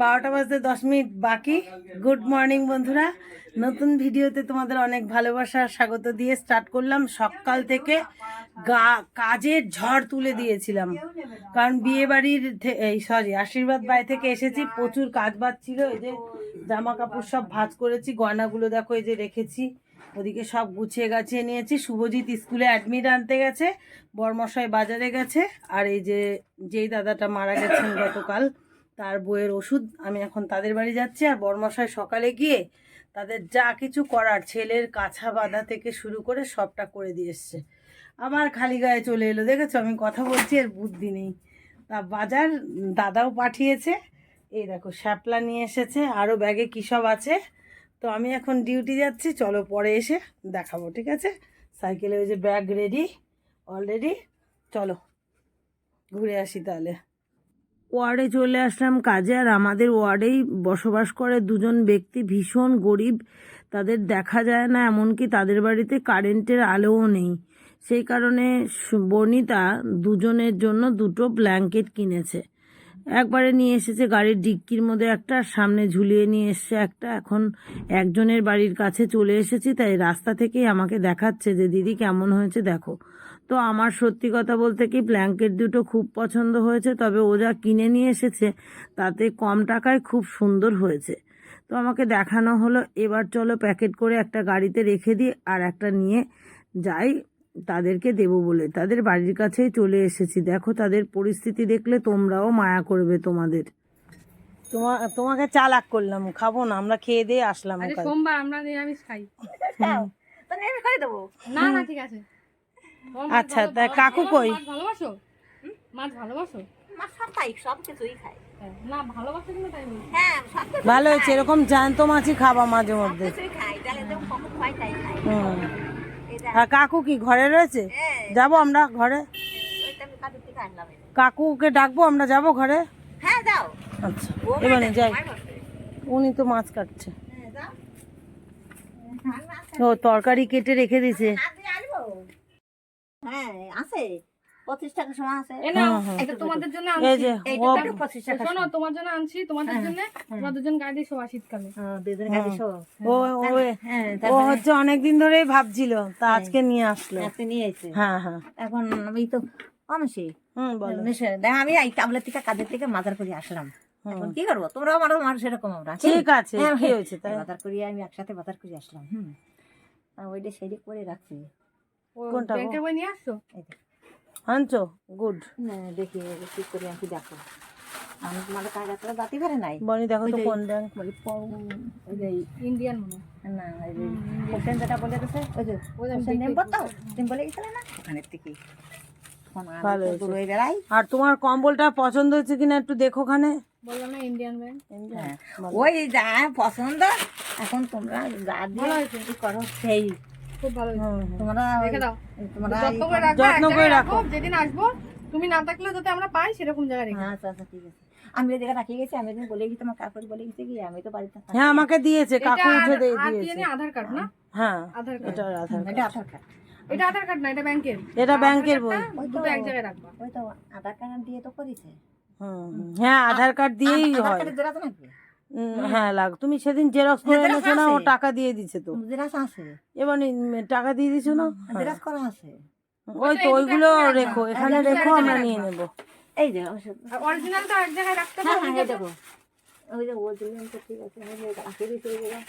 বারোটা বাজতে দশ মিনিট বাকি। গুড মর্নিং বন্ধুরা। নতুন ভিডিওতে তোমাদের অনেক ভালোবাসা, স্বাগত দিয়ে স্টার্ট করলাম। সকাল থেকে গা কাজের ঝড় তুলে দিয়েছিলাম। কারণ বিয়ে বাড়ির এই সরি আশীর্বাদ বাড়ি থেকে এসেছি। প্রচুর কাজ বাজ ছিল। এই যে জামা কাপড় সব ভাঁজ করেছি, গয়নাগুলো দেখো এই যে রেখেছি। ওদিকে সব গুছিয়ে গাছিয়ে নিয়েছি। শুভজিৎ স্কুলে অ্যাডমিট আনতে গেছে, বরমশাই বাজারে গেছে, আর এই যে, যেই দাদাটা মারা গেছেন গতকাল, তার বইয়ের ওষুধ আমি এখন তাদের বাড়ি যাচ্ছি, আর বরমশাই সকালে গিয়ে তাদের যা কিছু করার ছেলের কাছা বাঁধা থেকে শুরু করে সবটা করে দিয়ে এসছে। আবার খালি গায়ে চলে এলো। দেখেছ, আমি কথা বলছি আর বুদ্ধি নেই। তা বাজার দাদাও পাঠিয়েছে। এই দেখো, শ্যাপলা নিয়ে এসেছে আরও ব্যাগে কী সব আছে। তো আমি এখন ডিউটি যাচ্ছি, চলো পরে এসে দেখাবো, ঠিক আছে? সাইকেলে ওই যে ব্যাগ রেডি অলরেডি চলো, ঘুরে আসি তাহলে। ওয়ার্ডে চলে আসলাম কাজে, আর আমাদের ওয়ার্ডেই বসবাস করে দুজন ব্যক্তি, ভীষণ গরিব। তাদের দেখা যায় না, এমনকি তাদের বাড়িতে কারেন্টের আলোও নেই। সেই কারণে বর্ণিতা দুজনের জন্য দুটো ব্ল্যাঙ্কেট কিনেছে। একবারে নিয়ে এসেছে গাড়ির ডিক্কির মধ্যে একটা, সামনে ঝুলিয়ে নিয়ে এসছে একটা। এখন একজনের বাড়ির কাছে চলে এসেছি, তাই রাস্তা থেকেই আমাকে দেখাচ্ছে যে, দিদি, কেমন হয়েছে দেখো। তো আমার সত্যি কথা বলতে কি, ব্ল্যাঙ্কেট দুটো খুব পছন্দ হয়েছে, তবে ও যা কিনে নিয়ে এসেছে, তাতে কম টাকায় খুব সুন্দর হয়েছে। তো আমাকে দেখানো হলো, এবার চলো প্যাকেট করে একটা গাড়িতে রেখে দিই, আর একটা নিয়ে যাই। তাদেরকে দেবো বলে। তাদের বাড়ির কাছেই চলে এসেছি। দেখো তাদের পরিস্থিতি দেখলে তোমরাও মায়া করবে তোমাদের। তোমা তোমাকে চালাক করলাম খাব না আমরা খেয়ে দিয়ে আসলাম। সোমবার আমরা নিরামিষ খাই। না না ঠিক আছে। আচ্ছা, ভালো- তা কাকু কই? ভালোবাসো? মাছ ভালোবাসো? মাছ সব তাই সব কিছুই খাই। হ্যাঁ, না ভালোবাসো কিনা তাই হ্যাঁ ভালো হয়েছে এরকম জ্যান্ত মাছই খাবা মাঝে মধ্যে। খাই তাহলে তো খাই তাই খাই। হুম। এই দেখ, আর কাকু কি ঘরে রয়েছে? যাব যাব আমরা ঘরে। কাকুকে ডাকবো আমরা যাব ঘরে? হ্যাঁ আচ্ছা এবারে যাই। উনি তো মাছ কাটছে। হ্যাঁ, ও তরকারি কেটে রেখে দিছে? হ্যাঁ আছে। পঁচিশ টাকা আছে। তোমাদের জন্য শোনো তোমার জন্য আনছি। তোমাদের হ্যাঁ, জন্য তোমরা দুজন গাড়ি শোয়া শীতকালে। ও হ্যাঁ। হচ্ছে অনেকদিন ধরেই ভাবছিল তা আজকে নিয়ে আসলো। আপনি নিয়ে এসে। হ্যাঁ হ্যাঁ। এখন আমি তো অমাসি হুম দেখ আমি এই টাবলের থেকে কাজের থেকে মাজার করে আসলাম। এখন কি করব? তোমরাও মানুষ মানুষ এরকম আমরা ঠিক আছে হ্যাঁ, কি হয়েছে তাই? বাজার করিয়ে আমি একসাথে বাজার করে আসলাম হুম। ওইটা সেই করে রাখছি। কোনটা? বই নিয়ে আসছো। আনছো? গুড দেখি এবার কি করে আমি দেখো। আমি তোমাদের কাজ বাতি পারে নাই? বনি দেখো তো কোন ব্যাংক যে ইন্ডিয়ান না যেটা বলে গেছে ওই যে ওই যে আমি হোসেন দেখে নেম্বর তো তুমি বলে গেছিলে না? ওখানের থেকে। তো হয়েছে। আর তোমার কম্বলটা পছন্দ হচ্ছে কিনা একটু দেখো খানে বললাম না ইন্ডিয়ান ব্যাংক ওই যা পছন্দ। এখন তোমরা যা দিয়ে করো সেই। খুব ভালো। তোমরা রেখে দাও। তোমরা যত্ন করে রাখো। যেদিন আসব তুমি না থাকলেও যাতে আমরা পাই সেরকম জায়গায় রেখে আচ্ছা আচ্ছা ঠিক আছে। আমি গেছি আমি একদিন বলে গেছি তোমার কাকুর বলে গেছি কি আমি তো বাড়িতে হ্যাঁ আমাকে দিয়েছে কাকু উঠে দিয়ে দিয়েছে। আধার কার্ড না? হ্যাঁ আধার কার্ড। এটা আধার এটা আধার কার্ড। এটা আধার কার্ড না এটা ব্যাংকের। এটা ব্যাংকের বই। ওই তো এক জায়গায় রাখবা। ওই তো আধার কার্ড দিয়ে তো করেছে। হুম, হুম। হ্যাঁ আধার কার্ড দিয়েই হয়। হ্যাঁ লাগ তুমি সেদিন জেরক্স করে হ্যাঁ, এনেছো না ও টাকা দিয়ে দিছে তো। জেরাস আছে। এবার টাকা দিয়ে দিছো না? হ্যাঁ। জেরাস করা আছে। ওই তো ওইগুলো রেখো এখানে এটা রেখো আমরা নিয়ে। নেব। এই যে অরিজিনাল তো এক জায়গায় রাখতে হ্যাঁ হবে হ্যাঁ দেখো। ওই যে ওর জন্য তো ঠিক আছে আমি এটা জায়গায়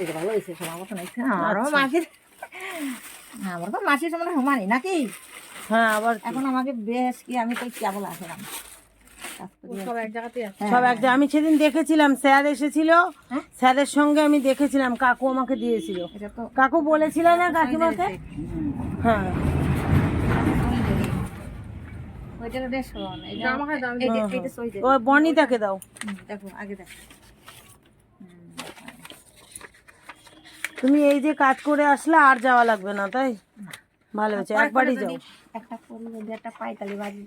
এই যে ভালো হয়েছে সবার মতো নাকি আমারও। মাসির আমার তো মাসির সমান সমানই নাকি? হ্যাঁ আবার এখন আমাকে বেশ কি আমি তো কেবল আসলাম। সব এক জায়গাতেই আছে। হ্যাঁ, সব এক আমি সেদিন দেখেছিলাম স্যার এসেছিল। হ্যাঁ? স্যারের সঙ্গে আমি দেখেছিলাম কাকু আমাকে দিয়েছিল। কাকু বলেছিল না কাকিমাকে? হ্যাঁ। বনিতাকে দাও। দেখো আগে দেখো। তুমি এই যে কাজ করে আসলে আর যাওয়া লাগবে না তাই? ভালো হয়েছে একবারই যাও। একটা করি যদি একটা পাই তাহলে বাড়ি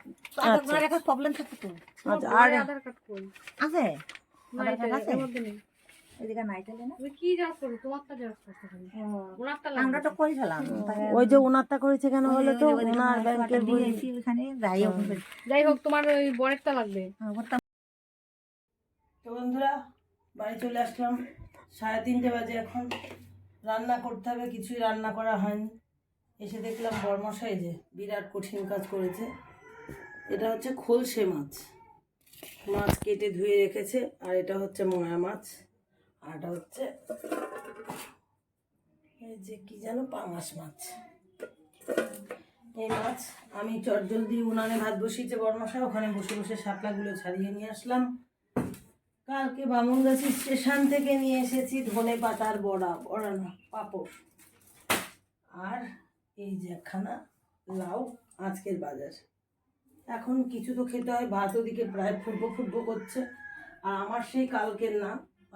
আচ্ছা। একটা প্রবলেম থাকে তো। আচ্ছা আর। আধার কার্ড কই? আছে? আধার কার্ড ওই যে ওনারটা করেছে কেন বলো তো? ওনার ব্যাংকের যাই হোক। তোমার ওই বরেরটা লাগবে। ওটা তো বন্ধুরা বাড়ি চলে আসলাম। সাড়ে তিনটে বাজে এখন। রান্না করতে হবে কিছুই রান্না করা হয়নি। এসে দেখলাম বর্মশাই যে বিরাট কঠিন কাজ করেছে। এটা হচ্ছে খোলসে মাছ। মাছ কেটে ধুয়ে রেখেছে, আর এটা হচ্ছে ময়া মাছ। আর এটা হচ্ছে এই যে কি যেন পাঙাশ মাছ। এই মাছ আমি চটজলদি উনানে ভাত বসিয়েছে বর্মশাই, ওখানে বসে বসে শাপলাগুলো ছাড়িয়ে নিয়ে আসলাম। কালকে বামুনগাছি স্টেশন থেকে নিয়ে এসেছি ধনে পাতার বড়া বড়া না, পাপড়। আর এই যে একখানা লাউ আজকের বাজার। এখন কিছু তো খেতে হয়, ভাত ওদিকে প্রায় ফুটবো ফুটবো করছে। আর আমার সেই কালকের না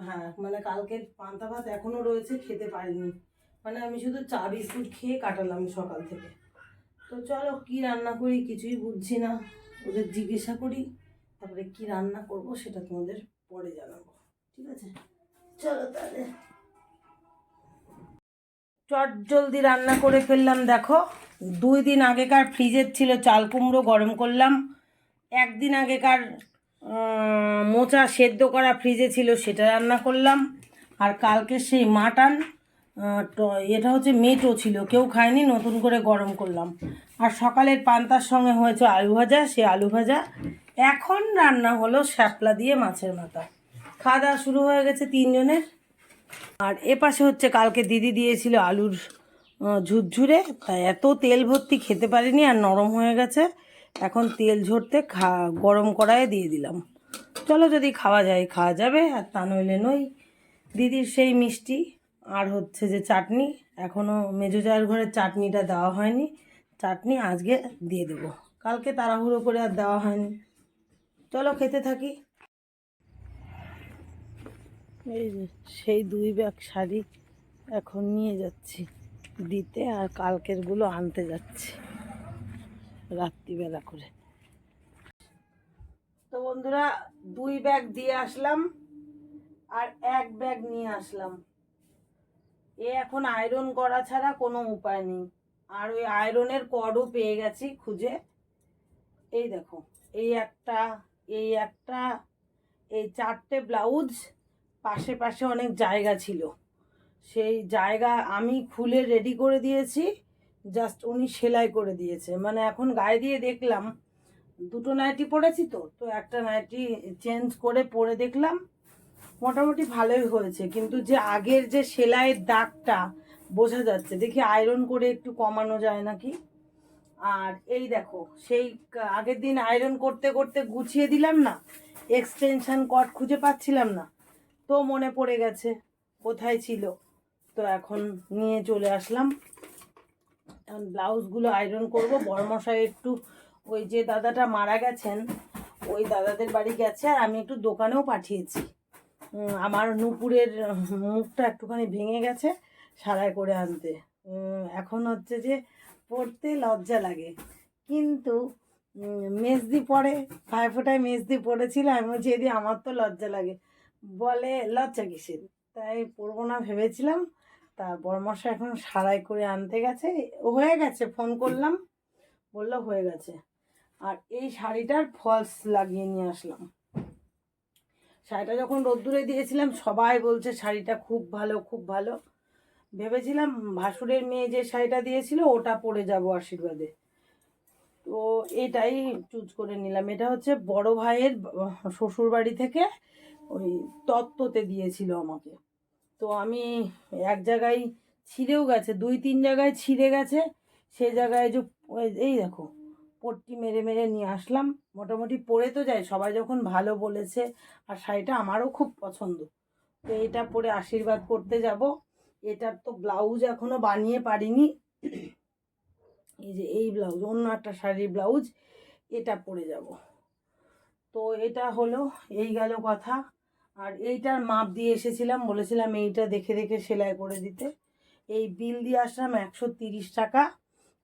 হ্যাঁ মানে কালকের পান্তা ভাত এখনও রয়েছে, খেতে পারিনি। মানে আমি শুধু চা, বিস্কুট খেয়ে কাটালাম সকাল থেকে। তো চলো, কি রান্না করি কিছুই বুঝছি না। ওদের জিজ্ঞাসা করি, তারপরে কি রান্না করব সেটা তোমাদের পরে জানাব। ঠিক আছে? চলো তাহলে। চট জলদি রান্না করে ফেললাম, দেখো। দুই দিন আগেকার ফ্রিজের ছিল চাল কুমড়ো, গরম করলাম। একদিন আগেকার মোচা সেদ্ধ করা ফ্রিজে ছিল, সেটা রান্না করলাম। আর কালকে সেই মাটন এটা হচ্ছে মেটো ছিল, কেউ খায়নি, নতুন করে গরম করলাম। আর সকালের পান্তার সঙ্গে হয়েছে আলু ভাজা, সে আলু ভাজা। এখন রান্না হলো শ্যাপলা দিয়ে মাছের মাথা। খাওয়া দাওয়া শুরু হয়ে গেছে তিনজনের। আর এ পাশে হচ্ছে কালকে দিদি দিয়েছিল আলুর ঝুরঝুরে, তাই এত তেল ভর্তি খেতে পারিনি আর নরম হয়ে গেছে। এখন তেল ঝরতে খা, গরম কড়াইয়ে দিয়ে দিলাম। চলো যদি খাওয়া যায়, খাওয়া যাবে, আর তা নইলে নই। দিদির সেই মিষ্টি, আর হচ্ছে যে চাটনি এখনও মেজো জায়ের ঘরে চাটনিটা দেওয়া হয়নি। চাটনি আজকে দিয়ে দেবো। কালকে তাড়াহুড়ো করে আর দেওয়া হয়নি। চলো খেতে থাকি। এই যে, সেই দুই ব্যাগ শাড়ি এখন নিয়ে যাচ্ছি দিতে আর কালকেরগুলো আনতে যাচ্ছি রাত্রিবেলা করে। তো বন্ধুরা, দুই ব্যাগ দিয়ে আসলাম আর এক ব্যাগ নিয়ে আসলাম। এ এখন আয়রন করা ছাড়া কোনো উপায় নেই। আর ওই আয়রনের কডও পেয়ে গেছি খুঁজে। এই দেখো, এই একটা এই একটা, এই চারটে ব্লাউজ পাশে পাশে অনেক জায়গা ছিল। সেই জায়গা আমি খুলে রেডি করে দিয়েছি জাস্ট উনি সেলাই করে দিয়েছে। মানে এখন গায়ে দিয়ে দেখলাম, দুটো নাইটি পরেছি তো তো একটা নাইটি চেঞ্জ করে পরে দেখলাম, মোটামুটি ভালোই হয়েছে। কিন্তু যে আগের যে সেলাইয়ের দাগটা বোঝা যাচ্ছে, দেখি আয়রন করে একটু কমানো যায় নাকি? আর এই দেখো, সেই আগের দিন আয়রন করতে করতে গুছিয়ে দিলাম না এক্সটেনশন কট খুঁজে পাচ্ছিলাম না। তো মনে পড়ে গেছে কোথায় ছিল। তো এখন নিয়ে চলে আসলাম। এখন ব্লাউজগুলো আয়রন করব। বড়মশাই একটু ওই যে দাদাটা মারা গেছেন, ওই দাদাদের বাড়ি গেছে আর আমি একটু দোকানেও পাঠিয়েছি। আমার নুপুরের মুখটা একটুখানি ভেঙে গেছে সারাই করে আনতে। এখন হচ্ছে যে পড়তে লজ্জা লাগে। কিন্তু মেজদি পড়ে ভাইফোঁটায় মেজদি পড়েছিল আমি বলছি এদি আমার তো লজ্জা লাগে। বলে লজ্জা কিসের? তাই পড়ব না ভেবেছিলাম। তা বড়মশা এখন সারাই করে আনতে গেছে। হয়ে গেছে, ফোন করলাম। বলল হয়ে গেছে। আর এই শাড়িটার ফলস লাগিয়ে নিয়ে আসলাম। শাড়িটা যখন রোদ্দুরে দিয়েছিলাম, সবাই বলছে শাড়িটা খুব ভালো খুব ভালো। ভেবেছিলাম ভাসুরের মেয়ে যে শাড়িটা দিয়েছিল, ওটা পরে যাব আশীর্বাদে। তো এটাই চুজ করে নিলাম। এটা হচ্ছে বড় ভাইয়ের শ্বশুর বাড়ি থেকে ওই তত্ত্বতে দিয়েছিল আমাকে। তো আমি এক জায়গায় ছিঁড়েও গেছে, দুই তিন জায়গায় ছিঁড়ে গেছে, সে জায়গায় যে এই দেখো, পট্টি মেরে মেরে নিয়ে আসলাম। মোটামুটি পরে তো যায়, সবাই যখন ভালো বলেছে, আর শাড়িটা আমারও খুব পছন্দ। তো এটা পরে আশীর্বাদ করতে যাব। এটার তো ব্লাউজ এখনও বানিয়ে পারিনি। এই যে এই ব্লাউজ, অন্য একটা শাড়ির ব্লাউজ, এটা পরে যাব। তো এটা হলো, এই গেল কথা। আর এইটার মাপ দিয়ে এসেছিলাম, বলেছিলাম এইটা দেখে দেখে সেলাই করে দিতে। এই বিল দিয়ে আসলাম একশো তিরিশ টাকা,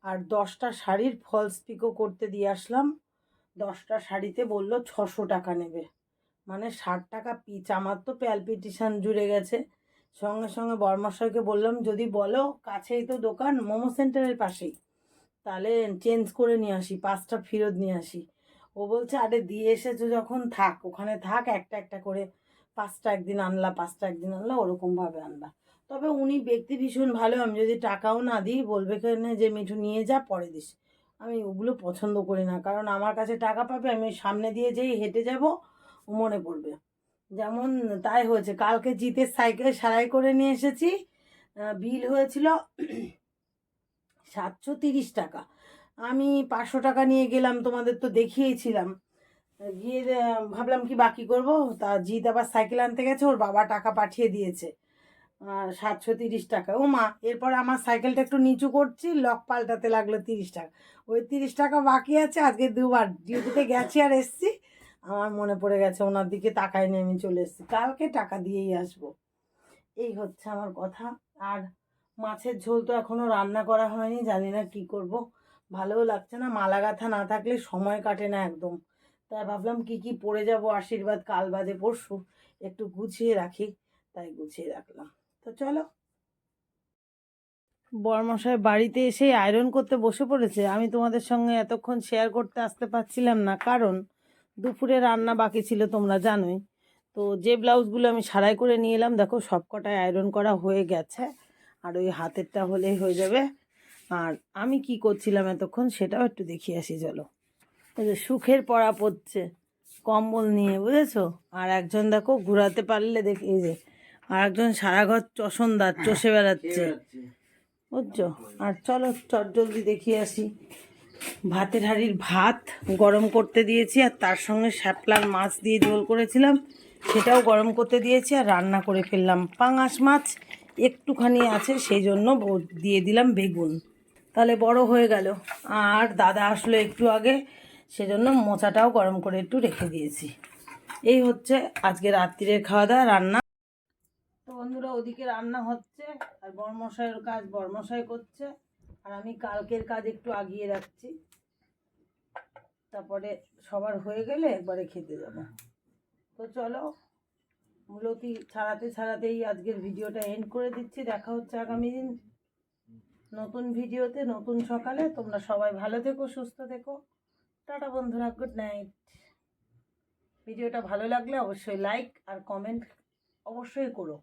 আর দশটা শাড়ির ফলস পিকো করতে দিয়ে আসলাম। দশটা শাড়িতে বলল ছশো টাকা নেবে। মানে ষাট টাকা পিচ। আমার তো প্যালপিটিশান জুড়ে গেছে। সঙ্গে সঙ্গে বর্মাশয়কে বললাম, যদি বলো, কাছেই তো দোকান, মোমো সেন্টারের পাশেই। তাহলে চেঞ্জ করে নিয়ে আসি, পাঁচটা ফেরত নিয়ে আসি। ও বলছে, আরে, দিয়ে এসেছ যখন, থাক, ওখানে থাক, একটা একটা করে পাঁচটা একদিন আনলা, পাঁচটা একদিন আনলা, ওরকমভাবে আনলা তবে উনি ব্যক্তি ভীষণ ভালো, আমি যদি টাকাও না দিই, বলবে কেন যে, মিঠু, নিয়ে যা, পরে দিস। আমি ওগুলো পছন্দ করি না, কারণ আমার কাছে টাকা পাবে, আমি সামনে দিয়ে যেই হেঁটে যাব মনে পড়বে। যেমন তাই হয়েছে, কালকে জিতের সাইকেল সারাই করে নিয়ে এসেছি বিল হয়েছিল সাতশো তিরিশ টাকা। আমি পাঁচশো টাকা নিয়ে গেলাম, তোমাদের তো দেখিয়েছিলাম। গিয়ে ভাবলাম কি বাকি করব? তা জিৎ আবার সাইকেল আনতে গেছে, ওর বাবা টাকা পাঠিয়ে দিয়েছে। সাতশো তিরিশ টাকা। ও মা, এরপর আমার সাইকেলটা একটু নিচু করছি, লক পাল্টাতে লাগল তিরিশ টাকা। ওই তিরিশ টাকা বাকি আছে, আজকে দুবার ডিউটিতে গেছি আর এসছি। আমার মনে পড়ে গেছে, ওনার দিকে তাকাই নিয়ে আমি চলে এসেছি। কালকে টাকা দিয়েই আসব। এই হচ্ছে আমার কথা। আর মাছের ঝোল তো এখনও রান্না করা হয়নি, জানি না কি করব। ভালোও লাগছে না মালা গাথা না থাকলে সময় কাটে না একদম। তাই ভাবলাম কি কি পড়ে যাব, আশীর্বাদ কাল বাদে পরশু। একটু গুছিয়ে রাখি, তাই গুছিয়ে রাখলাম। তো চলো। বরমশাই বাড়িতে এসে আয়রন করতে বসে পড়েছে। আমি তোমাদের সঙ্গে এতক্ষণ শেয়ার করতে আসতে পারছিলাম না, কারণ দুপুরে রান্না বাকি ছিল, তোমরা জানোই। তো যে ব্লাউজগুলো আমি সারাই করে নিয়ে এলাম, দেখো সব কটায় আয়রন করা হয়ে গেছে, আর ওই হাতেরটা হলেই হয়ে যাবে। আর আমি কি করছিলাম এতক্ষণ, সেটাও একটু দেখিয়ে আসি, চলো। এই যে সুখের পড়া পড়ছে, কম্বল নিয়ে, বুঝেছ? আর একজন দেখো ঘোরাতে পারলে দেখি, এই যে, আর একজন সারা ঘর চষণদার চষে বেড়াচ্ছে। বুঝছ? আর চলো, চট জলদি দেখিয়ে আসি। ভাতের হাঁড়ির ভাত গরম করতে দিয়েছি, আর তার সঙ্গে শ্যাপলার মাছ দিয়ে ঝোল করেছিলাম। সেটাও গরম করতে দিয়েছি, আর রান্না করে ফেললাম। পাঙাশ মাছ একটুখানি আছে, সেই জন্য দিয়ে দিলাম বেগুন। তাহলে বড় হয়ে গেল। আর দাদা আসলো একটু আগে সেজন্য মোচাটাও গরম করে একটু রেখে দিয়েছি। এই হচ্ছে আজকে রাত্রিরের খাওয়া দাওয়া রান্না। তো বন্ধুরা, ওদিকে রান্না হচ্ছে, আর বর্মশাইয়ের কাজ বর্মশাই করছে, আর আমি কালকের কাজ একটু আগিয়ে রাখছি। তারপরে সবার হয়ে গেলে একবারে খেতে যাব। তো চলো, মূলত ছাড়াতে ছাড়াতেই আজকের ভিডিওটা এন্ড করে দিচ্ছি। দেখা হচ্ছে আগামী দিন নতুন ভিডিওতে, নতুন সকালে। তোমরা সবাই ভালো থেকো, সুস্থ থেকো। টাটা বন্ধুরা গুড নাইট। ভিডিওটা ভালো লাগলে অবশ্যই লাইক আর কমেন্ট অবশ্যই করো।